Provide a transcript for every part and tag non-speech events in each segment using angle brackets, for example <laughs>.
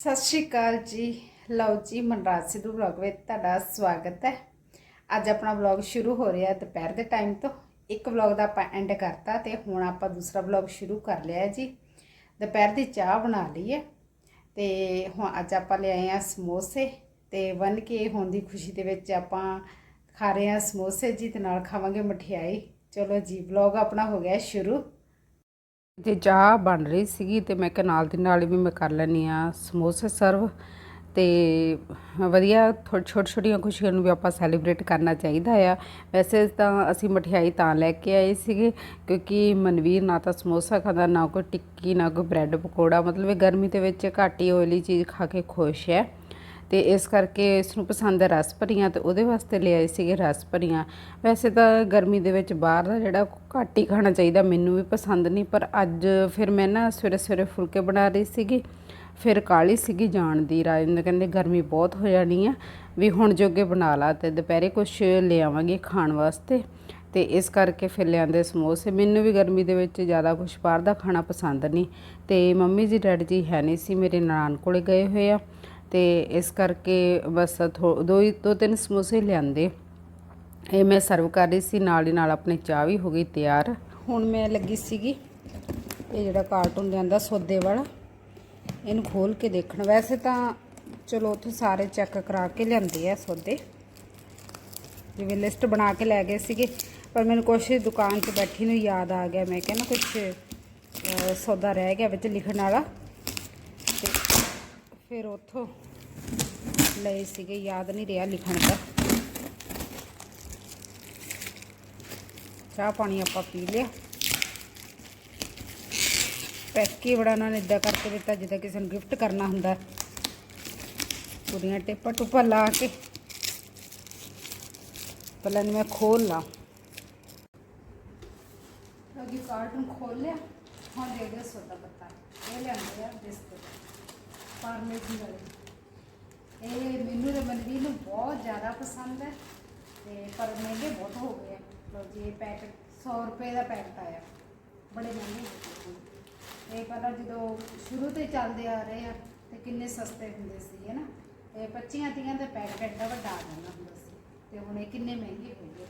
ਸਤਿ ਸ਼੍ਰੀ ਅਕਾਲ ਜੀ। ਲਓ ਜੀ, ਮਨਰਾਜ ਸਿੱਧੂ ਵਲੌਗ ਵਿੱਚ ਤੁਹਾਡਾ ਸਵਾਗਤ ਹੈ। ਅੱਜ ਆਪਣਾ ਵਲੌਗ ਸ਼ੁਰੂ ਹੋ ਰਿਹਾ ਦੁਪਹਿਰ ਦੇ ਟਾਈਮ ਤੋਂ। ਇੱਕ ਵਲੌਗ ਦਾ ਆਪਾਂ ਐਂਡ ਕਰਤਾ ਤੇ ਹੁਣ ਆਪਾਂ ਦੂਸਰਾ ਵਲੌਗ ਸ਼ੁਰੂ ਕਰ ਲਿਆ ਜੀ। ਦੁਪਹਿਰ ਦੀ ਚਾਹ ਬਣਾ ਲਈ ਹੈ ਤੇ ਹੁਣ ਅੱਜ ਆਪਾਂ ਲਿਆਏ ਆ ਸਮੋਸੇ ਤੇ ਬਣ ਕੇ ਹੋਣ ਦੀ ਖੁਸ਼ੀ ਦੇ ਵਿੱਚ ਆਪਾਂ ਖਾ ਰਹੇ ਆ ਸਮੋਸੇ। ਜੀ ਤੇ ਨਾਲ ਖਾਵਾਂਗੇ ਮਠਿਆਈ। ਚਲੋ ਜੀ, ਵਲੌਗ ਆਪਣਾ ਹੋ ਗਿਆ ਸ਼ੁਰੂ। ਤੇ ਚਾਹ ਬਣ ਰਹੀ ਸੀਗੀ ਤੇ ਮੈਂ ਕਿਹਾ ਨਾਲ ਦੀ ਨਾਲ ਵੀ ਮੈਂ ਕਰ ਲੈਣੀ ਆ ਸਮੋਸੇ ਸਰਵ। ਤੇ ਵਧੀਆ ਥੋੜ੍ਹ ਛੋਟੀ ਛੋਟੀਆਂ ਖੁਸ਼ੀਆਂ ਨੂੰ ਵੀ ਆਪਾਂ ਸੈਲੀਬ੍ਰੇਟ ਕਰਨਾ ਚਾਹੀਦਾ ਆ। ਵੈਸੇ ਤਾਂ ਅਸੀਂ ਮਠਿਆਈ ਤਾਂ ਲੈ ਕੇ ਆਏ ਸੀਗੇ, ਕਿਉਂਕਿ ਮਨਵੀਰ ਨਾ ਤਾਂ ਸਮੋਸਾ ਖਾਂਦਾ, ਨਾ ਕੋਈ ਟਿੱਕੀ, ਨਾ ਕੋਈ ਬ੍ਰੈਡ ਪਕੌੜਾ। ਮਤਲਬ ਇਹ ਗਰਮੀ ਦੇ ਵਿੱਚ ਘੱਟ ਹੀ ਓਇਲੀ ਚੀਜ਼ ਖਾ ਕੇ ਖੁਸ਼ ਹੈ। ਤੇ ਇਸ ਕਰਕੇ ਇਸ ਨੂੰ ਪਸੰਦ ਹੈ ਰਸ ਭਰੀਆਂ ਤੇ ਉਹਦੇ ਵਾਸਤੇ ਲਿਆਏ ਸੀਗੇ ਰਸ ਭਰੀਆਂ। ਵੈਸੇ ਤਾਂ ਗਰਮੀ ਦੇ ਵਿੱਚ ਬਾਹਰ ਦਾ ਜਿਹੜਾ ਘੱਟ ਹੀ ਖਾਣਾ ਚਾਹੀਦਾ, ਮੈਨੂੰ ਵੀ ਪਸੰਦ ਨਹੀਂ, ਪਰ ਅੱਜ ਫਿਰ ਮੈਂ ਨਾ ਸਵੇਰੇ ਸਵੇਰੇ ਫੁਲਕੇ ਬਣਾ ਰਹੀ ਸੀਗੀ, ਫਿਰ ਕਾਲੀ ਸੀਗੀ ਜਾਣ ਦੀ ਰਾਜਿੰਦਰ ਕਹਿੰਦੇ ਗਰਮੀ ਬਹੁਤ ਹੋ ਜਾਣੀ ਆ, ਵੀ ਹੁਣ ਜੋਗੇ ਬਣਾ ਲਾ ਤੇ ਦੁਪਹਿਰੇ ਕੁਝ ਲਿਆਵਾਂਗੇ ਖਾਣ ਵਾਸਤੇ। ਤੇ ਇਸ ਕਰਕੇ ਫਿਰ ਲਿਆਂਦੇ ਸਮੋਸੇ। ਮੈਨੂੰ ਵੀ ਗਰਮੀ ਦੇ ਵਿੱਚ ਜ਼ਿਆਦਾ ਕੁਝ ਬਾਹਰ ਦਾ ਖਾਣਾ ਪਸੰਦ ਨਹੀਂ। ਤੇ ਮੰਮੀ ਜੀ, ਡੈਡੀ ਜੀ ਹੈ ਨਹੀਂ ਸੀ, ਮੇਰੇ ਨਾਨ ਕੋਲੇ ਗਏ ਹੋਏ ਆ। ਤੇ ਇਸ ਕਰਕੇ ਬਸ ਥੋ- ਦੋ ਹੀ, ਦੋ ਤਿੰਨ ਸਮੋਸੇ ਲਿਆਂਦੇ। ਇਹ ਮੈਂ ਸਰਵ ਕਰ ਰਹੀ ਸੀ, ਨਾਲ ਹੀ ਨਾਲ ਆਪਣੀ ਚਾਹ ਵੀ ਹੋ ਗਈ ਤਿਆਰ। ਹੁਣ ਮੈਂ ਲੱਗੀ ਸੀਗੀ, ਇਹ ਜਿਹੜਾ ਕਾਰਟੂਨ ਲਿਆਂਦਾ ਸੌਦੇ ਵਾਲਾ, ਇਹਨੂੰ ਖੋਲ ਕੇ ਦੇਖਣ। ਵੈਸੇ ਤਾਂ ਚਲੋ ਉੱਥੇ ਸਾਰੇ ਚੈੱਕ ਕਰਾ ਕੇ ਲਿਆਂਦੇ ਆ ਸੌਦੇ। ਜਿਵੇਂ ਲਿਸਟ ਬਣਾ ਕੇ ਲੈ ਗਏ ਸੀਗੇ, ਪਰ ਮੈਨੂੰ ਕੁਛ ਦੁਕਾਨ 'ਚ ਬੈਠੀ ਨੂੰ ਯਾਦ ਆ ਗਿਆ। ਮੈਂ ਕਿਹਾ ਨਾ ਕੁਝ ਸੌਦਾ ਰਹਿ ਗਿਆ ਵਿੱਚ ਲਿਖਣ ਵਾਲਾ। ਫਿਰ ਉੱਥੋਂ ਲਏ ਸੀਗੇ, ਯਾਦ ਨਹੀਂ ਰਿਹਾ ਲਿਖਣ ਦਾ। ਚਾਹ ਪਾਣੀ ਆਪਾਂ ਪੀ ਲਿਆ। ਪੈਕੇ ਬੜਾ ਉਹਨਾਂ ਨੇ ਇਦਾਂ ਕਰਕੇ ਦਿੱਤਾ, ਜਿੱਦਾਂ ਕਿਸੇ ਨੂੰ ਗਿਫਟ ਕਰਨਾ ਹੁੰਦਾ। ਪੂਰੀਆਂ ਟੇਪਾ ਟੁਪਾ ਲਾ ਕੇ। ਪਹਿਲਾਂ ਮੈਂ ਖੋਲ ਲਾ। ਜੀ ਕਾਰਟੂਨ ਖੋਲ ਲਿਆ। ਹੁਣ ਦੇ ਦੇ ਸੋਦਾ ਪੱਤਾ। ਇਹ ਲਿਆਂਦੇ ਆ ਬਿਸਕੁਟ। ਪਾਰਮੇਜੀ ਵਾਲੇ ਇਹ ਮੈਨੂੰ ਤੇ ਮਨਵੀਰ ਨੂੰ ਬਹੁਤ ਜ਼ਿਆਦਾ ਪਸੰਦ ਹੈ ਤੇ ਪਰ ਮਹਿੰਗੇ ਬਹੁਤ ਹੋ ਗਏ ਆ। ਲਓ ਜੀ, ਇਹ ਪੈਕਟ 100 ਰੁਪਏ ਦਾ ਪੈਕਟ ਆਇਆ। ਬੜੇ ਮਹਿੰਗੇ ਇਹ ਪਹਿਲਾਂ ਜਦੋਂ ਸ਼ੁਰੂ ਤੋਂ ਚੱਲਦੇ ਆ ਰਹੇ ਆ ਤੇ ਕਿੰਨੇ ਸਸਤੇ ਹੁੰਦੇ ਸੀ, ਹੈ ਨਾ? ਇਹ 25 ਤੀਆਂ ਦਾ ਪੈਕਟ ਐਡਾ ਵੱਡਾ ਆ ਜਾਂਦਾ ਹੁੰਦਾ ਸੀ ਤੇ ਹੁਣ ਇਹ ਕਿੰਨੇ ਮਹਿੰਗੇ ਹੋ ਗਏ।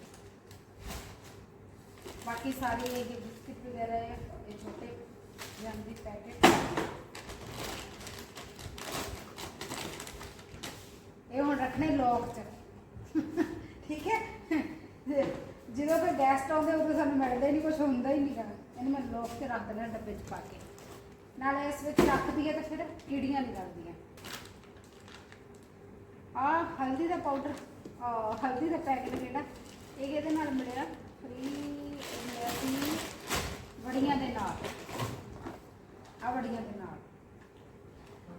ਬਾਕੀ ਸਾਰੇ ਇਹ ਬਿਸਕਿਟ ਵਗੈਰਾ ਹੈ ਇਹ ਛੋਟੇ ਜਾਂਦੀ ਪੈਕਟ। ਇਹ ਹੁਣ ਰੱਖਣੇ ਲੋਕ ਚ। ਠੀਕ ਹੈ? ਜਦੋਂ ਕੋਈ ਗੈਸਟ ਆਉਂਦੇ, ਉਦੋਂ ਸਾਨੂੰ ਮਿਲਦਾ ਹੀ ਨਹੀਂ ਕੁਝ ਹੁੰਦਾ ਹੀ ਨਹੀਂ ਗਾ। ਇਹਨੂੰ ਮੈਂ ਲੋਕ ਚ ਰੱਖ ਦੇਣਾ ਡੱਬੇ ਚ ਪਾ ਕੇ। ਨਾਲੇ ਇਸ ਵਿੱਚ ਰੱਖਦੀ ਹੈ ਤਾਂ ਫਿਰ ਕੀੜੀਆਂ ਨਹੀਂ ਲੱਗਦੀਆਂ। ਆ ਹਲਦੀ ਦਾ ਪਾਊਡਰ ਹਲਦੀ ਦਾ ਪੈਕਟ ਜਿਹੜਾ, ਇਹ ਇਹਦੇ ਨਾਲ ਮਿਲਿਆ ਫ੍ਰੀ ਮਿਲਿਆ ਸੀ ਵੜੀਆਂ ਦੇ ਨਾਲ। ਆ ਵੜੀਆਂ ਦੇ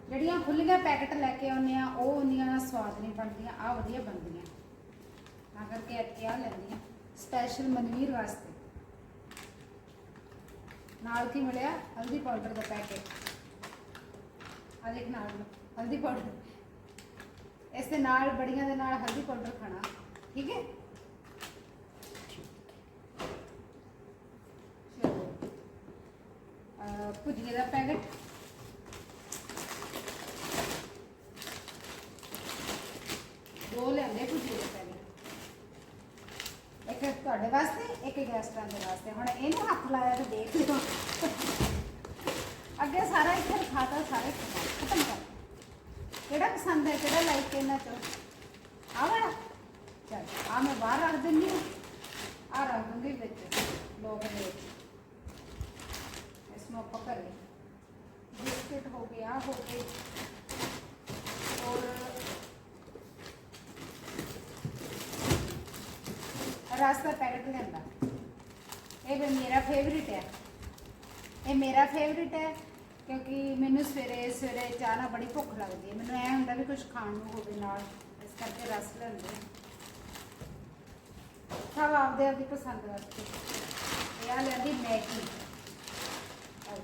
ਜਿਹੜੀਆਂ ਖੁੱਲੀਆਂ ਪੈਕਟ ਲੈ ਕੇ ਆਉਂਦੇ ਆ, ਉਹ ਉਨੀਆਂ ਸਵਾਦ ਨਹੀਂ ਬਣਦੀਆਂ ਆ ਵਧੀਆ ਬਣਦੀਆਂ। ਤਾਂ ਕਰਕੇ ਇੱਥੇ ਆ ਲੈਂਦੀਆਂ ਸਪੈਸ਼ਲ ਮਨਵੀਰ ਵਾਸਤੇ। ਨਾਲ ਕੀ ਮਿਲਿਆ? ਹਲਦੀ ਪਾਊਡਰ ਦਾ ਪੈਕੇਟ ਆ ਦੇਖ ਨਾਲ ਹਲਦੀ ਪਾਊਡਰ ਇਸ ਦੇ ਨਾਲ, ਬੜੀਆਂ ਦੇ ਨਾਲ ਹਲਦੀ ਪਾਊਡਰ ਖਾਣਾ, ਠੀਕ ਹੈ? ਚਲੋ। ਭੁਜੀਏ ਦਾ ਪੈਕੇਟ ਦੋ ਲਿਆਂਦੇ ਭੁਜੀਏ ਦੇ ਪੈਕੇਟ ਇੱਕ ਤੁਹਾਡੇ ਵਾਸਤੇ, ਇੱਕ ਗੈਸਟਾਂ ਦੇ ਵਾਸਤੇ। ਹੁਣ ਇਹਨੂੰ ਹੱਥ ਲਾਇਆ ਤੇ ਦੇਖ ਲਿਓ। ਅੱਗੇ ਸਾਰਾ ਇੱਥੇ ਖਾਤਾ ਸਾਰੇ ਖਤਮ। ਕਰ। ਕਿਹੜਾ ਪਸੰਦ ਹੈ, ਕਿਹੜਾ ਲਾਈਕ ਇਹਨਾਂ ਚੋਂ? ਆ ਵਾਲਾ? ਚਲ ਆ ਮੈਂ ਬਾਹਰ ਰੱਖ ਦਿੰਦੀ ਹਾਂ। ਆ ਰੱਖ ਦੂੰਗੀ ਵਿੱਚ। ਲੋਕ ਦੇ ਇਸ ਨੂੰ ਆਪਾਂ ਕਰੇ ਬਿਸਕਿਟ ਹੋ ਗਿਆ ਹੋ ਗਏ। ਰਸ ਦਾ ਪੈਕਟ ਲਿਆਂਦਾ। ਇਹ ਵੀ ਮੇਰਾ ਫੇਵਰਿਟ ਹੈ। ਇਹ ਮੇਰਾ ਫੇਵਰਿਟ ਹੈ ਕਿਉਂਕਿ ਮੈਨੂੰ ਸਵੇਰੇ ਸਵੇਰੇ ਚਾਹ ਨਾਲ ਬੜੀ ਭੁੱਖ ਲੱਗਦੀ ਹੈ। ਮੈਨੂੰ ਐ ਹੁੰਦਾ ਵੀ ਕੁਝ ਖਾਣ ਨੂੰ ਹੋਵੇ ਨਾਲ, ਇਸ ਕਰਕੇ ਰਸ ਲੈਂਦੇ ਸਭ ਆਪਦੇ ਆਪਦੀ ਪਸੰਦ ਵਾਸਤੇ ਇਹ ਆ ਲੈਂਦੀ ਮੈਗੀ ਆਹ।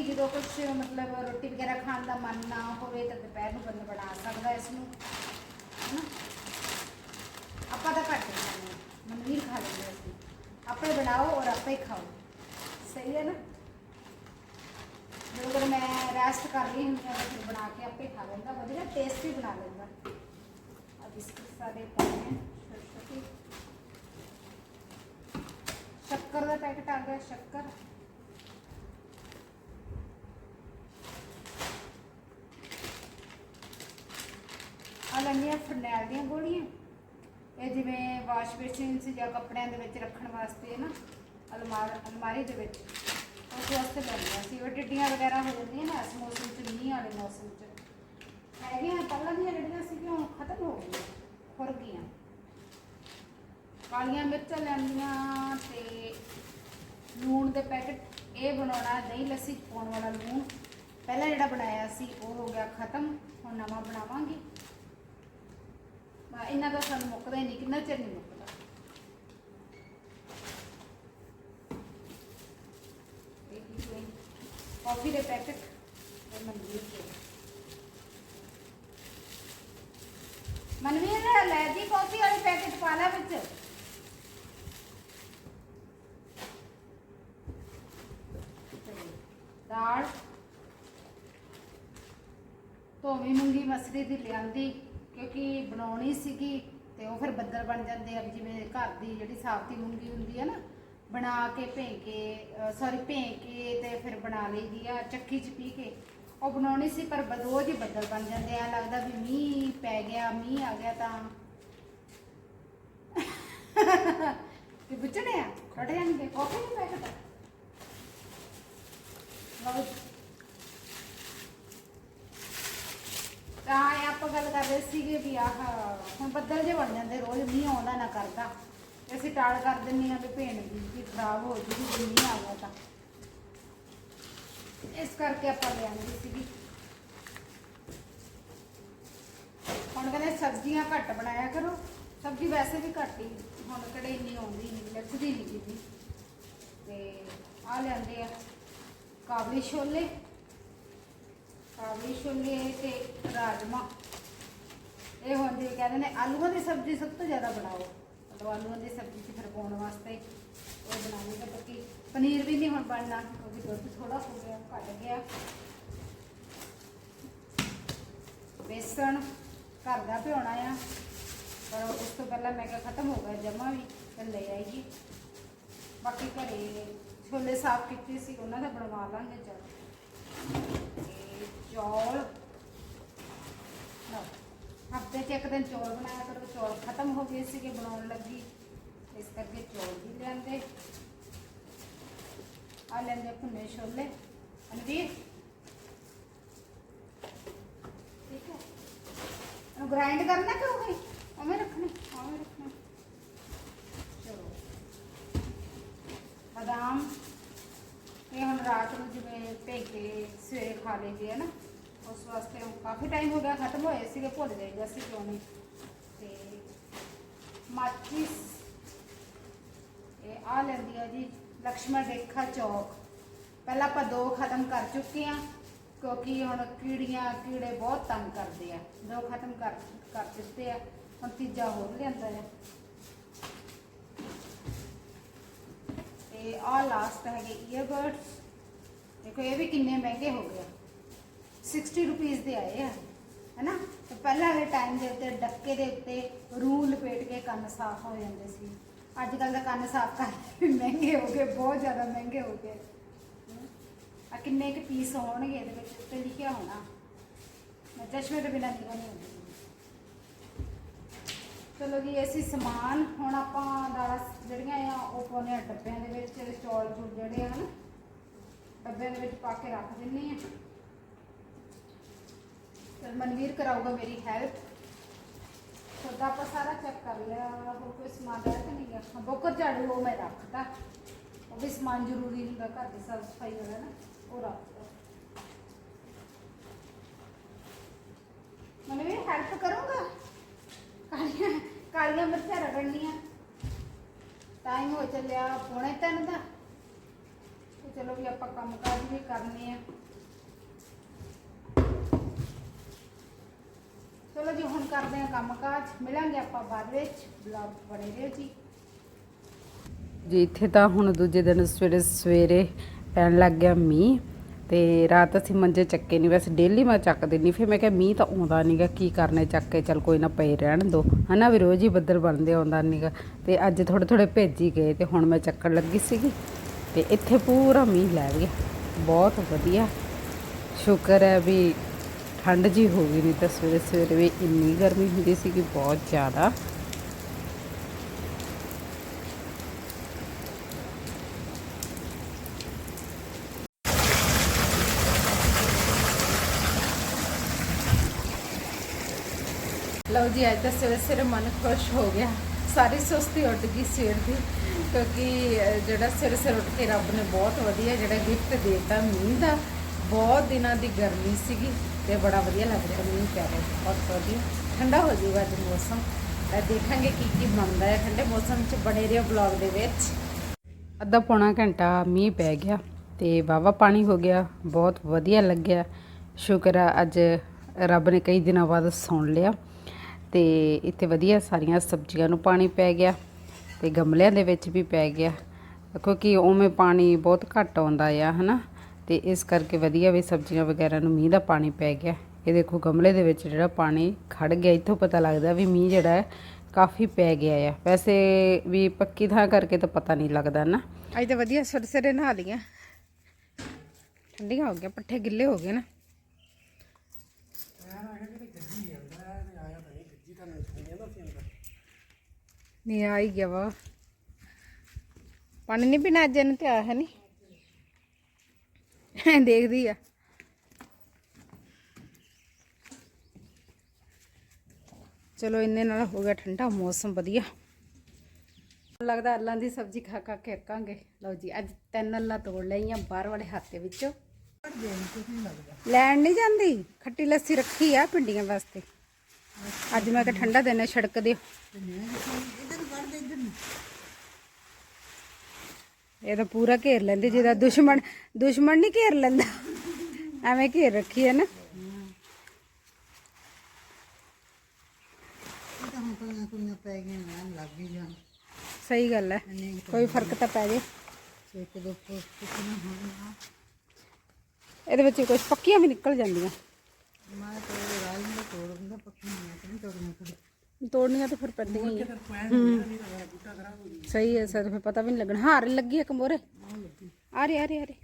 ਮੈਗੀ ਜਦੋਂ ਕੁਝ ਮਤਲਬ ਰੋਟੀ ਵਗੈਰਾ ਖਾਣ ਦਾ ਮਨ ਨਾ ਹੋਵੇ ਤਾਂ ਦੁਪਹਿਰ ਨੂੰ ਬੰਦਾ ਬਣਾ ਸਕਦਾ ਇਸ ਨੂੰ ਹਨਾ? ਆਪਾਂ ਤਾਂ ਘੱਟ ਖਾਂਦੇ ਮਨਵੀਰ ਖਾ ਲੈਂਦੇ ਅਸੀਂ। ਆਪੇ ਬਣਾਓ ਔਰ ਆਪੇ ਖਾਓ। ਸਹੀ ਹੈ ਨਾ? ਜਦੋਂ ਮੈਂ ਰੈਸਟ ਕਰ ਲਈ ਹੁੰਦੀ ਆ ਫਿਰ ਬਣਾ ਕੇ ਆਪੇ ਖਾ ਲੈਂਦਾ, ਵਧੀਆ ਟੇਸਟੀ ਬਣਾ ਲੈਂਦਾ। ਆ ਬਿਸਕੁਟ ਸਾਡੇ ਪਏ ਨੇ ਛੋਟੇ ਸ਼ੱਕਰ ਦਾ ਪੈਕਟ ਆ ਗਿਆ, ਸ਼ੱਕਰ। ਆ ਫਰਨੈਲ ਦੀਆਂ ਗੋਲੀਆਂ। ਇਹ ਜਿਵੇਂ ਵਾਸ਼ ਬੇਸਿਨ 'ਚ ਜਾਂ ਕੱਪੜਿਆਂ ਦੇ ਵਿੱਚ ਰੱਖਣ ਵਾਸਤੇ ਨਾ, ਅਲਮਾਰ, ਅਲਮਾਰੀ ਦੇ ਵਿੱਚ, ਉਸ ਵਾਸਤੇ ਲੈਣੀਆਂ ਸੀ ਉਹ ਟਿੱਡੀਆਂ ਵਗੈਰਾ ਹੋ ਜਾਂਦੀਆਂ ਨਾ ਇਸ ਮੌਸਮ 'ਚ, ਮੀਂਹ ਵਾਲੇ ਮੌਸਮ 'ਚ। ਹੈਗੀਆਂ, ਪਹਿਲਾਂ ਦੀਆਂ ਜਿਹੜੀਆਂ ਸੀਗੀਆਂ, ਹੁਣ ਖਤਮ ਹੋ ਗਈਆਂ, ਖੁਰ ਗਈਆਂ। ਕਾਲੀਆਂ ਮਿਰਚਾਂ ਲੈਣੀਆਂ ਤੇ ਲੂਣ ਦੇ ਪੈਕਟ, ਇਹ ਬਣਾਉਣਾ, ਦਹੀਂ ਲੱਸੀ ਪਾਉਣ ਵਾਲਾ ਲੂਣ। ਪਹਿਲਾਂ ਜਿਹੜਾ ਬਣਾਇਆ ਸੀ, ਉਹ ਹੋ ਗਿਆ ਖਤਮ, ਹੁਣ ਨਵਾਂ ਬਣਾਵਾਂਗੇ। ਮੈਂ ਇਹਨਾਂ ਦਾ ਸਾਨੂੰ ਮੁੱਕਦਾ ਹੀ ਨਹੀਂ, ਕਿੰਨਾ ਚਿਰ ਨਹੀਂ ਮੁੱਕਦਾ? ਕਾਫੀ ਦੇ ਪੈਕਟ? ਇਹ ਮਨਵੀਰ ਦੇ ਮਨਵੀਰ ਲੈ ਜੀ ਕਾਫੀ ਵਾਲੇ ਪੈਕਟ ਪਾ ਲੈ ਵਿੱਚ। ਦਾਲ। ਧੋਵੀ ਮੂੰਗੀ ਮਸਰੀ ਦੀ ਲਿਆਂਦੀ। ਕਿਉਂਕਿ ਬਣਾਉਣੀ ਸੀਗੀ ਤੇ ਉਹ ਫਿਰ ਬੱਦਲ ਬਣ ਜਾਂਦੇ ਆ ਜਿਵੇਂ ਘਰ ਦੀ ਜਿਹੜੀ ਸਾਫਤੀ ਮੂੰਗੀ ਹੁੰਦੀ ਹੈ ਨਾ, ਬਣਾ ਕੇ ਭੇ ਕੇ ਸੌਰੀ ਭੇ ਕੇ ਤੇ ਫਿਰ ਬਣਾ ਲਈਦੀ ਆ, ਚੱਕੀ 'ਚ ਪੀ ਕੇ। ਉਹ ਬਣਾਉਣੀ ਸੀ ਪਰ ਬਦੋਜ ਹੀ ਬੱਦਲ ਬਣ ਜਾਂਦੇ ਆ, ਲੱਗਦਾ ਵੀ ਮੀਂਹ ਪੈ ਗਿਆ, ਮੀਂਹ ਆ ਗਿਆ ਤਾਂ। ਤੇ ਬੁੱਝਣੇ ਆ ਕੱਢ ਜਾਣਗੇ ਕਾਫੀ ਨਹੀਂ ਪੈਕਟ ਲਓ ਤਾਂ ਇਹ ਆਪਾਂ ਗੱਲ ਕਰ ਰਹੇ ਸੀਗੇ ਵੀ ਆਹ, ਹੁਣ ਬੱਦਲ ਜੇ ਬਣ ਜਾਂਦੇ, ਰੋਜ਼ ਮੀਂਹ ਆਉਂਦਾ ਨਾ ਕਰਦਾ। ਅਸੀਂ ਟਾਲ ਕਰ ਦਿੰਨੀ ਆ ਵੀ ਭੇਣ ਵੀ ਖਰਾਬ ਹੋ ਜੂਗੀ ਜੇ ਮੀਂਹ ਆ ਗਿਆ ਤਾਂ। ਇਸ ਕਰਕੇ ਆਪਾਂ ਲਿਆਂਦੀ ਸੀਗੀ। ਹੁਣ ਕਹਿੰਦੇ ਸਬਜ਼ੀਆਂ ਘੱਟ ਬਣਾਇਆ ਕਰੋ। ਸਬਜ਼ੀ ਵੈਸੇ ਵੀ ਘੱਟ ਹੀ, ਹੁਣ ਕਿਹੜੇ ਇੰਨੀ ਆਉਂਦੀ ਨਹੀਂ ਲੱਥਦੀ ਨਹੀਂ ਜਿੱਦੀ ਤੇ ਆ ਲਿਆਂਦੇ ਆ ਕਾਬਲੀ ਛੋਲੇ। ਕਾਬਲੀ ਛੋਲੇ, ਤੇ ਰਾਜਮਾ। ਇਹ ਹੁਣ ਜਿਵੇਂ ਕਹਿੰਦੇ ਨੇ, ਆਲੂਆਂ ਦੀ ਸਬਜ਼ੀ ਸਭ ਤੋਂ ਜ਼ਿਆਦਾ ਬਣਾਓ। ਮਤਲਬ ਆਲੂਆਂ ਦੀ ਸਬਜ਼ੀ 'ਚ ਫਿਰ ਪਾਉਣ ਵਾਸਤੇ ਉਹ ਬਣਾਉਂਗੇ ਬਾਕੀ ਪਨੀਰ ਵੀ ਨਹੀਂ ਹੁਣ ਬਣਨਾ, ਕਿਉਂਕਿ ਦੁੱਧ ਥੋੜਾ ਹੋ ਗਿਆ, ਘਟ ਗਿਆ। ਬੇਸਣ ਘਰ ਦਾ ਭਿਉਣਾ ਆ, ਪਰ ਉਸ ਤੋਂ ਪਹਿਲਾਂ ਮੈਂ ਕਿਹਾ ਖਤਮ ਹੋ ਗਿਆ, ਜਮਾ ਵੀ ਫਿਰ ਲੈ ਆਈਏ। ਬਾਕੀ ਘਰੇ ਛੋਲੇ ਸਾਫ਼ ਕੀਤੇ ਸੀ, ਉਹਨਾਂ ਦਾ ਬਣਵਾ ਲਾਂਗੇ ਚਲ। ਚੌਲ। ਹਫ਼ਤੇ 'ਚ ਇੱਕ ਦਿਨ ਚੌਲ ਬਣਾਇਆ ਕਰੋ। ਚੌਲ ਖਤਮ ਹੋ ਗਏ ਸੀਗੇ, ਬਣਾਉਣ ਲੱਗੀ। ਇਸ ਕਰਕੇ ਚੌਲ ਵੀ ਲੈਂਦੇ ਆ ਲੈਂਦੇ ਭੁੰਨੇ ਛੋਲੇ। ਅਨਵੀਰ ਠੀਕ ਹੈ। ਇਹਨੂੰ ਗ੍ਰਾਈਂਡ ਕਰਨਾ ਕਿ ਉਹ ਉਵੇਂ ਰੱਖਣੇ ਉਵੇਂ ਰੱਖਣੇ। ਚਲੋ। ਬਦਾਮ। ਇਹ ਹੁਣ ਰਾਤ ਨੂੰ ਜਿਵੇਂ ਭੇ ਕੇ ਸਵੇਰੇ ਖਾ ਲਈਦੇ ਹੈ ਨਾ। ਉਸ ਵਾਸਤੇ ਹੁਣ ਕਾਫੀ ਟਾਈਮ ਹੋ ਗਿਆ, ਖਤਮ ਹੋਏ ਸੀਗੇ, ਭੁੱਲ ਜਾਈਦਾ ਸੀ ਕਿਉਂ ਨਹੀਂ। ਤੇ ਮਾਚਿਸ, ਇਹ ਆ ਲੈਂਦੀ ਆ ਜੀ, ਲਕਸ਼ਮਣ ਰੇਖਾ ਚੌਕ। ਪਹਿਲਾਂ ਆਪਾਂ ਦੋ ਖਤਮ ਕਰ ਚੁੱਕੇ ਆ ਕਿਉਂਕਿ ਹੁਣ ਕੀੜੀਆਂ, ਕੀੜੇ ਬਹੁਤ ਤੰਗ ਕਰਦੇ ਆ। ਦੋ ਖਤਮ ਕਰ ਕਰ ਦਿੱਤੇ ਆ, ਹੁਣ ਤੀਜਾ ਹੋਰ ਲਿਆਂਦਾ ਆ। ਤੇ ਆ ਲਾਸਟ ਹੈਗੇ ਈਅਰਬਡਸ ਦੇਖੋ, ਇਹ ਵੀ ਕਿੰਨੇ ਮਹਿੰਗੇ ਹੋ ਗਏ ਆ। 60 ਰੁਪਏ ਦੇ ਆਏ ਆ, ਹੈਨਾ? ਤੇ ਪਹਿਲਾਂ ਵਾਲੇ ਟਾਈਮ ਦੇ ਉੱਤੇ, ਡੱਕੇ ਦੇ ਉੱਤੇ ਰੂਹ ਲਪੇਟ ਕੇ ਕੰਨ ਸਾਫ਼ ਹੋ ਜਾਂਦੇ ਸੀ। ਅੱਜ ਕੱਲ ਦਾ ਕੰਨ ਸਾਫ਼ ਕਰ ਮਹਿੰਗੇ ਹੋ ਗਏ, ਬਹੁਤ ਜ਼ਿਆਦਾ ਮਹਿੰਗੇ ਹੋ ਗਏ। ਆ ਕਿੰਨੇ ਕੁ ਪੀਸ ਹੋਣਗੇ ਇਹਦੇ ਵਿੱਚ ਉੱਤੇ ਲਿਖਿਆ ਹੋਣਾ। ਮੈਂ ਚਸ਼ਮੇ ਤੋਂ ਬਿਨਾਂ ਨਿਗਾਹ ਨਹੀਂ ਹੁੰਦੀ। ਚਲੋ ਜੀ ਅਸੀਂ ਸਮਾਨ। ਹੁਣ ਆਪਾਂ ਦਾਲਾਂ ਜਿਹੜੀਆਂ ਆ, ਉਹ ਪਾਉਣੇ ਆ ਡੱਬਿਆਂ ਦੇ ਵਿੱਚ ਚੌਲ ਚੂਲ ਜਿਹੜੇ ਹਨ? ਡੱਬਿਆਂ ਦੇ ਵਿੱਚ ਪਾ ਕੇ ਰੱਖ ਦਿੰਨੀ ਆ। ਚਲ ਮਨਵੀਰ ਕਰਾਊਗਾ ਮੇਰੀ ਹੈਲਪ ਸੌਦਾ ਆਪਾਂ ਸਾਰਾ ਚੈੱਕ ਕਰ ਲਿਆ ਹੋਰ ਕੋਈ ਸਮਾਨ ਰਹਿ ਤਾਂ ਨਹੀਂ ਗਿਆ ਹਾਂ, ਬੋਕਰ ਝਾੜੂ ਉਹ ਮੈਂ ਰੱਖਤਾ। ਉਹ ਵੀ ਸਮਾਨ ਜ਼ਰੂਰੀ ਹੁੰਦਾ ਘਰ ਦੀ ਸਾਫ਼ ਸਫ਼ਾਈ ਵਾਲਾ ਨਾ ਉਹ ਰੱਖਤਾ। ਮਨਵੀਰ ਹੈਲਪ ਕਰੂੰਗਾ? ਕਾਲੀਆਂ ਕਾਲੀਆਂ ਮਿਰਚਾਂ ਰਗੜਨੀਆਂ। ਟਾਈਮ ਹੋ ਚੱਲਿਆ ਪੌਣੇ ਤਿੰਨ ਦਾ। ਤੇ ਚਲੋ ਵੀ ਆਪਾਂ ਕੰਮ ਕਾਜ ਵੀ ਕਰਨੇ ਆ। ਚਲੋ ਜੀ, ਹੁਣ ਕਰਦੇ ਆ ਕੰਮ ਮਿਲਾਂਗੇ ਆਪਾਂ ਬਾਅਦ ਵਿੱਚ। ਬਲੌਗ ਬਣੇ ਰਹੋ ਜੀ। ਜੀ, ਇੱਥੇ ਤਾਂ ਹੁਣ ਦੂਜੇ ਦਿਨ ਸਵੇਰੇ ਸਵੇਰੇ ਪੈਣ ਲੱਗ ਗਿਆ ਮੀਂਹ ਤੇ ਰਾਤ ਅਸੀਂ ਮੰਜੇ ਚੱਕੇ ਨਹੀਂ ਵੈਸੇ ਡੇਲੀ ਮੈਂ ਚੱਕ ਦਿੰਨੀ, ਫਿਰ ਮੈਂ ਕਿਹਾ ਮੀਂਹ ਤਾਂ ਆਉਂਦਾ ਨਹੀਂਗਾ ਕੀ ਕਰਨੇ ਚੱਕ ਕੇ? ਚੱਲ ਕੋਈ ਨਾ ਪਏ ਰਹਿਣ ਦੋ। ਹਨਾ ਵੀ ਰੋਜ਼ ਹੀ ਬੱਦਲ ਬਣਦੇ ਆਉਂਦਾ ਨਹੀਂਗਾ ਤੇ ਅੱਜ ਥੋੜੇ ਥੋੜੇ ਭੇਜੀ ਗਏ ਤੇ ਹੁਣ ਮੈਂ ਚੱਕਣ ਲੱਗੀ ਸੀਗੀ। ਤੇ ਇੱਥੇ ਪੂਰਾ ਮੀਂਹ ਲੈ ਗਿਆ। ਬਹੁਤ ਵਧੀਆ। ਸ਼ੁਕਰ ਹੈ ਵੀ ਠੰਡ ਜੀ ਹੋ ਗਈ ਨਹੀਂ ਤਾਂ ਸਵੇਰੇ ਸਵੇਰੇ ਵੀ ਇੰਨੀ ਗਰਮੀ ਹੁੰਦੀ ਸੀਗੀ ਬਹੁਤ ਜ਼ਿਆਦਾ। ਲਓ ਜੀ, ਅੱਜ ਤਾਂ ਸਵੇਰੇ ਸਵੇਰੇ ਮਨ ਖੁਸ਼ ਹੋ ਗਿਆ। ਸਾਰੀ ਸੁਸਤੀ ਉੱਡ ਗਈ ਸਵੇਰ ਦੀ, ਕਿਉਂਕਿ ਜਿਹੜਾ ਸਵੇਰੇ ਸਵੇਰੇ ਉੱਠ ਕੇ ਰੱਬ ਨੇ ਬਹੁਤ ਵਧੀਆ ਜਿਹੜਾ ਗਿਫਟ ਦੇਤਾ, ਮੀਂਹ ਦਾ, ਬਹੁਤ ਦਿਨਾਂ ਦੀ ਗਰਮੀ ਸੀਗੀ। ਤੇ ਬੜਾ ਵਧੀਆ ਲੱਗ ਰਿਹਾ ਮੀਂਹ ਪੈ ਰਿਹਾ ਬਹੁਤ ਵਧੀਆ। ਠੰਡਾ ਹੋ ਜਾਊਗਾ ਅੱਜ ਮੌਸਮ। ਦੇਖਾਂਗੇ ਕੀ ਕੀ ਬਣਦਾ ਹੈ। ਠੰਡੇ ਮੌਸਮ 'ਚ ਬਣੇ ਰਹੋ ਬਲੌਗ ਦੇ ਵਿੱਚ। ਅੱਧਾ ਪੌਣਾ ਘੰਟਾ ਮੀਂਹ ਪੈ ਗਿਆ ਤੇ ਵਾਵਾ ਪਾਣੀ ਹੋ ਗਿਆ। ਬਹੁਤ ਵਧੀਆ ਲੱਗਿਆ। ਸ਼ੁਕਰ ਆ, ਅੱਜ ਰੱਬ ਨੇ ਕਈ ਦਿਨਾਂ ਬਾਅਦ ਸੁਣ ਲਿਆ। ਤੇ ਇੱਥੇ ਵਧੀਆ ਸਾਰੀਆਂ ਸਬਜ਼ੀਆਂ ਨੂੰ ਪਾਣੀ ਪੈ ਗਿਆ ਤੇ ਗਮਲਿਆਂ ਦੇ ਵਿੱਚ ਵੀ ਪੈ ਗਿਆ। ਕਿਉਂਕਿ ਉਵੇਂ ਪਾਣੀ ਬਹੁਤ ਘੱਟ ਆਉਂਦਾ ਆ, ਹਨਾ? ਤੇ ਇਸ ਕਰਕੇ ਵਧੀਆ ਵੀ ਸਬਜ਼ੀਆਂ ਵਗੈਰਾ ਨੂੰ ਮੀਂਹ ਦਾ ਪਾਣੀ ਪੈ ਗਿਆ। ਇਹ ਦੇਖੋ ਗਮਲੇ ਦੇ ਵਿੱਚ ਜਿਹੜਾ ਪਾਣੀ ਖੜ ਗਿਆ, ਇੱਥੋਂ ਪਤਾ ਲੱਗਦਾ ਵੀ ਮੀਂਹ ਜਿਹੜਾ ਹੈ ਕਾਫੀ ਪੈ ਗਿਆ ਆ। ਵੈਸੇ ਵੀ ਪੱਕੀ ਥਾਂ ਕਰਕੇ ਤਾਂ ਪਤਾ ਨਹੀਂ ਲੱਗਦਾ ਨਾ। ਅੱਜ ਤਾਂ ਵਧੀਆ ਸਵੇਰੇ ਸਵੇਰੇ ਨਹਾ ਲੀਆਂ ਠੰਡੀਆਂ ਹੋ ਗਈਆਂ, ਪੱਠੇ ਗਿੱਲੇ ਹੋ ਗਏ ਨਾ। ਨਹੀਂ ਆ ਗਿਆ ਵਾ। ਪਾਣੀ ਨਹੀਂ ਪੀਣਾ ਅੱਜ, ਇਹਨੂੰ ਤੇ ਆ ਹੈ ਨਹੀਂ। <laughs> ਦੇਖਦੀ ਆ। ਚਲੋ ਇੰਨੇ ਨਾਲ ਹੋ ਗਿਆ ਠੰਡਾ, ਮੌਸਮ ਵਧੀਆ। ਲੱਗਦਾ ਅੱਲਾਂ ਦੀ ਸਬਜ਼ੀ ਖਾ ਖਾ ਕੇ ਅੱਕਾਂਗੇ। ਲਓ ਜੀ, ਅੱਜ ਤਿੰਨ ਅੱਲਾਂ ਤੋੜ ਲਈਆਂ ਬਾਹਰ ਵਾਲੇ ਹੱਥੇ ਵਿੱਚੋਂ। ਲੈਣ ਨਹੀਂ ਜਾਂਦੀ, ਖੱਟੀ ਲੱਸੀ ਰੱਖੀ ਆ ਪਿੰਡੀਆਂ ਵਾਸਤੇ। ਅੱਜ ਮੈਂ ਕਿ ਠੰਡਾ ਦਿਨ ਹੈ, ਛੜਕ ਦਿਓ। ਇਹ ਤਾਂ ਪੂਰਾ ਘੇਰ ਲੈਂਦੇ ਜਿਹਦਾ ਦੁਸ਼ਮਣ ਦੁਸ਼ਮਣ ਨਹੀਂ ਘੇਰ ਲੈਂਦਾ। ਐਵੇਂ ਘੇਰ ਰੱਖੀ ਹੈ ਨਾ। ਸਹੀ ਗੱਲ ਹੈ। ਕੋਈ ਫ਼ਰਕ ਤਾਂ ਪੈ ਜੇ। ਇਹਦੇ ਵਿੱਚ ਕੁਝ ਪੱਕੀਆਂ ਵੀ ਨਿਕਲ ਜਾਂਦੀਆਂ। ਤੋੜਨੀਆਂ ਤਾਂ ਫਿਰ ਪੈਂਦੀਆਂ ਹੀ ਆ। ਹੂੰ। ਸਹੀ ਹੈ ਸਰ ਫਿਰ ਪਤਾ ਵੀ ਨਹੀਂ ਲੱਗਣਾ ਹਾਰ ਲੱਗੀ ਇੱਕ ਮੋਰੇ ਆ ਰਹੀ ਆ ਰਹੀ ਆ ਰਹੀ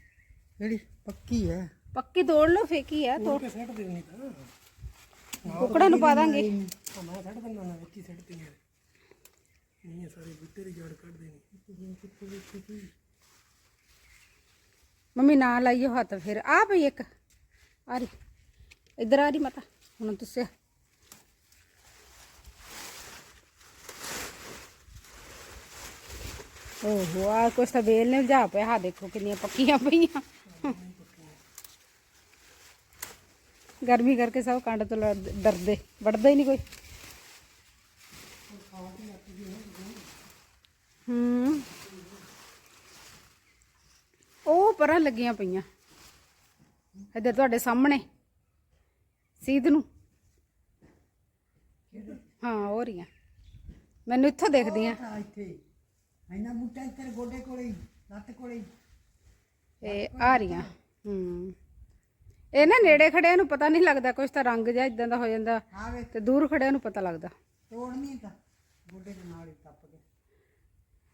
ਜਿਹੜੀ ਪੱਕੀ ਹੈ ਪੱਕੀ ਤੋੜ ਲਓ ਫੇਕੀ ਆ ਤੋੜ ਕੁਕੜਾਂ ਨੂੰ ਪਾ ਦਾਂਗੇ ਮੈਂ ਛੱਡ ਦਿੰਦਾ ਨਾ ਵਿੱਚ ਹੀ ਛੱਡ ਤੇ ਨਹੀਂ ਇਹ ਸਾਰੇ ਬੁੱਟੇ ਦੀ ਜੜ ਕੱਢ ਦੇਣੀ ਮੰਮੀ ਨਾ ਲਾਈਓ ਹੱਥ ਫਿਰ ਆ ਪਈ ਇੱਕ ਆ ਰਹੀ ਇੱਧਰ ਆ ਰਹੀ ਮਾਤਾ ਹੁਣ ਤੁਸੀਂ ਓਹੋ, ਆ ਕੁਛ ਤਾਂ ਵੇਲ ਨੇ ਜਾ ਪਿਆ ਆ ਦੇਖੋ ਕਿੰਨੀਆਂ ਪੱਕੀਆਂ ਪਈਆਂ। ਗਰਮੀ ਕਰਕੇ ਸਭ ਕੰਡ ਤੋਂ ਡਰਦੇ ਵੜਦਾ ਹੀ ਨਹੀਂ ਕੋਈ। ਹੂੰ। ਉਹ ਪਰਾਂ ਲੱਗੀਆਂ ਪਈਆਂ। ਇੱਧਰ ਤੁਹਾਡੇ ਸਾਹਮਣੇ, ਸੀਧ ਨੂੰ। ਹਾਂ ਹੋ ਰਹੀਆਂ। ਮੈਨੂੰ ਇੱਥੋਂ ਦਿਖਦੀਆਂ। ਆ ਇੱਥੇ। ਇਹਨਾਂ ਬੂਟਾ ਇੱਥੇ ਗੋਡੇ ਕੋਲੇ ਹੀ ਲੱਤ ਕੋਲੇ ਹੀ। ਇਹ ਆ ਰਹੀਆਂ ਹੂੰ। ਇਹ ਨਾ ਨੇੜੇ ਖੜਿਆਂ ਨੂੰ ਪਤਾ ਨਹੀਂ ਲੱਗਦਾ ਕੁਛ ਤਾਂ ਰੰਗ ਜਿਹਾ ਇਦਾਂ ਦਾ ਹੋ ਜਾਂਦਾ ਆ ਵੇ। ਤੇ ਦੂਰ ਖੜਿਆਂ ਨੂੰ ਪਤਾ ਲੱਗਦਾ। ਤੋੜਨੀ ਤਾਂ ਗੋਡੇ ਦੇ ਨਾਲ ਹੀ ਟੱਪ ਕੇ।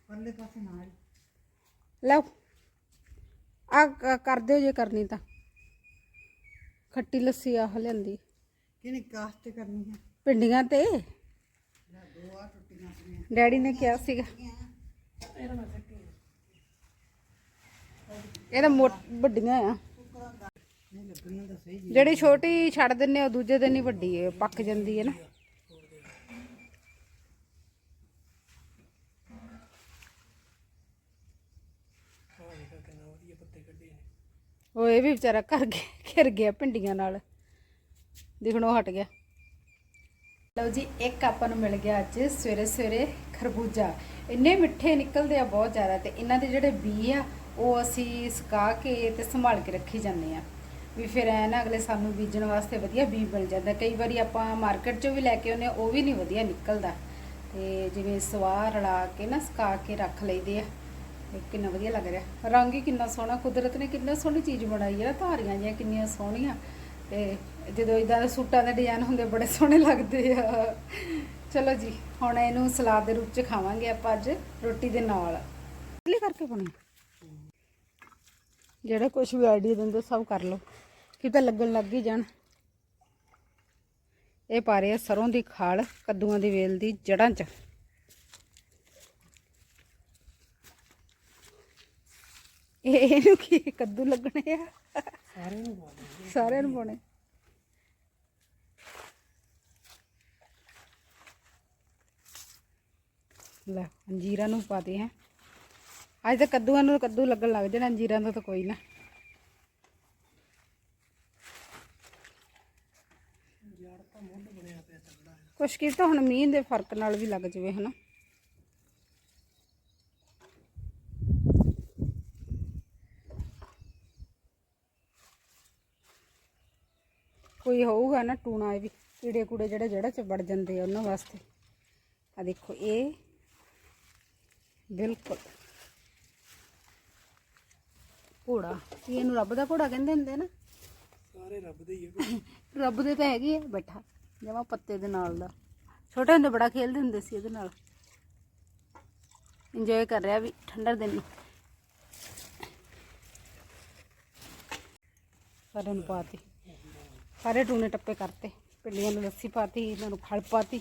ਪਰਲੇ ਪਾਸੇ ਨਾਲ ਹੀ। ਲਓ ਆ ਕਰ ਦਿਓ ਜੇ ਕਰਨੀ ਤਾਂ। ਖੱਟੀ ਲੱਸੀ ਆਹ ਲਿਆਂਦੀ। ਕਿਹਨੇ ਕਾਸਟ ਕਰਨੀ ਹੈ? ਪਿੰਡੀਆਂ ਤੇ? ਡੈਡੀ ਨੇ ਕਿਹਾ ਸੀਗਾ। ਇਹ ਤਾਂ ਮੋ- ਵੱਡੀਆਂ ਆ। ਜਿਹੜੀ ਛੋਟੀ ਛੱਡ ਦਿੰਨੇ ਉਹ ਦੂਜੇ ਦਿਨ ਹੀ ਵੱਡੀ ਹੈ, ਪੱਕ ਜਾਂਦੀ ਹੈ ਨਾ। ਉਹ ਇਹ ਵੀ ਵਿਚਾਰਾ ਘਰ ਗਿਆ ਘਿਰ ਗਿਆ ਭਿੰਡੀਆਂ ਨਾਲ। ਦਿਖਣੋਂ ਹਟ ਗਿਆ। ਲਓ ਜੀ ਇੱਕ ਆਪਾਂ ਨੂੰ ਮਿਲ ਗਿਆ ਅੱਜ ਸਵੇਰੇ ਸਵੇਰੇ ਖਰਬੂਜਾ। ਇੰਨੇ ਮਿੱਠੇ ਨਿਕਲਦੇ ਆ ਬਹੁਤ ਜ਼ਿਆਦਾ ਤੇ ਇਹਨਾਂ ਦੇ ਜਿਹੜੇ ਬੀ ਆ, ਉਹ ਅਸੀਂ ਸੁਕਾ ਕੇ ਤੇ ਸੰਭਾਲ ਕੇ ਰੱਖੀ ਜਾਂਦੇ ਆ। ਵੀ ਫਿਰ ਐ ਨਾ ਅਗਲੇ ਸਾਨੂੰ ਬੀਜਣ ਵਾਸਤੇ ਵਧੀਆ ਬੀ ਮਿਲ ਜਾਂਦਾ। ਕਈ ਵਾਰੀ ਆਪਾਂ ਮਾਰਕੀਟ 'ਚੋਂ ਵੀ ਲੈ ਕੇ ਆਉਂਦੇ ਆ, ਉਹ ਵੀ ਨਹੀਂ ਵਧੀਆ ਨਿਕਲਦਾ। ਤੇ ਜਿਵੇਂ ਸਵਾਹ ਰਲਾ ਕੇ ਨਾ ਸੁਕਾ ਕੇ ਰੱਖ ਲਈਦੇ ਆ। ਕਿੰਨਾ ਵਧੀਆ ਲੱਗ ਰਿਹਾ। ਰੰਗ ਹੀ ਕਿੰਨਾ ਸੋਹਣਾ, ਕੁਦਰਤ ਨੇ ਕਿੰਨਾ ਸੋਹਣੀ ਚੀਜ਼ ਬਣਾਈ ਹੈ ਨਾ, ਧਾਰੀਆਂ ਜਿਹੀਆਂ ਕਿੰਨੀਆਂ ਸੋਹਣੀਆਂ। ਤੇ ਜਦੋਂ ਇਦਾਂ ਦੇ ਸੂਟਾਂ ਦੇ ਡਿਜ਼ਾਈਨ ਹੁੰਦੇ, ਬੜੇ ਸੋਹਣੇ ਲੱਗਦੇ ਆ। ਚਲੋ ਜੀ ਹੁਣ ਇਹਨੂੰ ਸਲਾਦ ਦੇ ਰੂਪ ਚ ਖਾਵਾਂਗੇ ਆਪਾਂ ਅੱਜ ਰੋਟੀ ਦੇ ਨਾਲ। ਲਈ ਕਰਕੇ ਪਾਉਣੀ ਜਿਹੜਾ ਕੁਝ ਵੀ ਆਈਡੀਆ ਦਿੰਦੇ ਸਭ ਕਰ ਲਓ। ਕਿਤੇ ਲੱਗਣ ਲੱਗ ਹੀ ਜਾਣ। ਇਹ ਪਾ ਰਹੇ ਆ ਸਰੋਂ ਦੀ ਖਾਲ ਕੱਦੂਆਂ ਦੀ ਵੇਲ ਦੀ ਜੜਾਂ 'ਚ। ਇਹ ਇਹਨੂੰ ਕੀ ਕੱਦੂ ਲੱਗਣੇ ਆ। ਸਾਰਿਆਂ ਨੂੰ ਪਾਉਣੇ। ਲੈ, ਅੰਜੀਰਾਂ ਨੂੰ ਪਾਤੇ ਹੈ। ਅੱਜ ਤਾਂ ਕੱਦੂਆਂ ਨੂੰ ਕੱਦੂ ਲੱਗਣ ਲੱਗ ਜਾਣਾ, ਅੰਜੀਰਾਂ ਦਾ ਤਾਂ ਕੋਈ ਨਾ। ਕੁਛ ਕੀ ਤਾਂ ਹੁਣ ਮੀਂਹ ਦੇ ਫ਼ਰਕ ਨਾਲ ਵੀ ਲੱਗ ਜਵੇ, ਹਨਾ। ਕੋਈ ਹੋਊਗਾ ਨਾ ਟੂਣਾ ਇਹ ਵੀ ਕੀੜੇ ਕੂੜੇ ਜਿਹੜੇ ਜੜ੍ਹਾਂ 'ਚ ਵੜ ਜਾਂਦੇ ਆ ਉਹਨਾਂ ਵਾਸਤੇ। ਆ ਦੇਖੋ, ਇਹ ਬਿਲਕੁਲ। ਘੋੜਾ ਕੀ ਇਹਨੂੰ ਰੱਬ ਦਾ ਘੋੜਾ ਕਹਿੰਦੇ ਹੁੰਦੇ ਨਾ? ਸਾਰੇ ਰੱਬ ਦੇ ਹੀ ਆ ਰੱਬ ਦੇ ਤਾਂ ਹੈਗੇ ਆ ਬੈਠਾ ਜਮਾ ਪੱਤੇ ਦੇ ਨਾਲ ਦਾ। ਛੋਟੇ ਹੁੰਦੇ ਬੜਾ ਖੇਲਦੇ ਹੁੰਦੇ ਸੀ ਇਹਦੇ ਨਾਲ। ਇੰਜੋਏ ਕਰ ਰਿਹਾ ਵੀ ਠੰਡਾ ਦਿਨ ਸਾਰਿਆਂ ਨੂੰ ਪਾਤੀ। ਸਾਰੇ ਟੂਨੇ ਟੱਪੇ ਕਰਤੇ ਪਿੰਡੀਆਂ ਨੂੰ ਲੱਸੀ ਪਾਤੀ ਇਹਨਾਂ ਨੂੰ ਖਲ ਪਾਤੀ।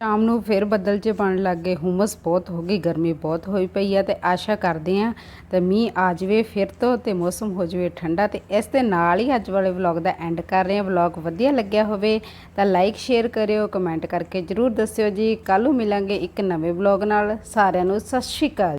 ਸ਼ਾਮ ਨੂੰ ਫਿਰ ਬੱਦਲ 'ਚ ਬਣ ਲੱਗ ਗਏ, ਹੁਮਸ ਬਹੁਤ ਹੋ ਗਈ, ਗਰਮੀ ਬਹੁਤ ਹੋਈ ਪਈ ਆ ਤੇ ਆਸ਼ਾ ਕਰਦੇ ਆ ਤੇ ਮੀਂਹ ਆ ਜਾਵੇ ਫਿਰ ਤੋਂ ਤੇ ਮੌਸਮ ਹੋ ਜਾਵੇ ਠੰਡਾ ਤੇ ਇਸ ਦੇ ਨਾਲ ਹੀ ਅੱਜ ਵਾਲੇ ਵਲੌਗ ਦਾ ਐਂਡ ਕਰ ਰਹੇ ਆ ਵਲੌਗ ਵਧੀਆ ਲੱਗਿਆ ਹੋਵੇ ਤਾਂ ਲਾਈਕ ਸ਼ੇਅਰ ਕਰਿਓ ਕਮੈਂਟ ਕਰਕੇ ਜਰੂਰ ਦੱਸਿਓ ਜੀ। ਕੱਲ ਨੂੰ ਮਿਲਾਂਗੇ ਇੱਕ ਨਵੇਂ ਵਲੌਗ ਨਾਲ। ਸਾਰਿਆਂ ਨੂੰ ਸਤਿ ਸ਼੍ਰੀ ਅਕਾਲ।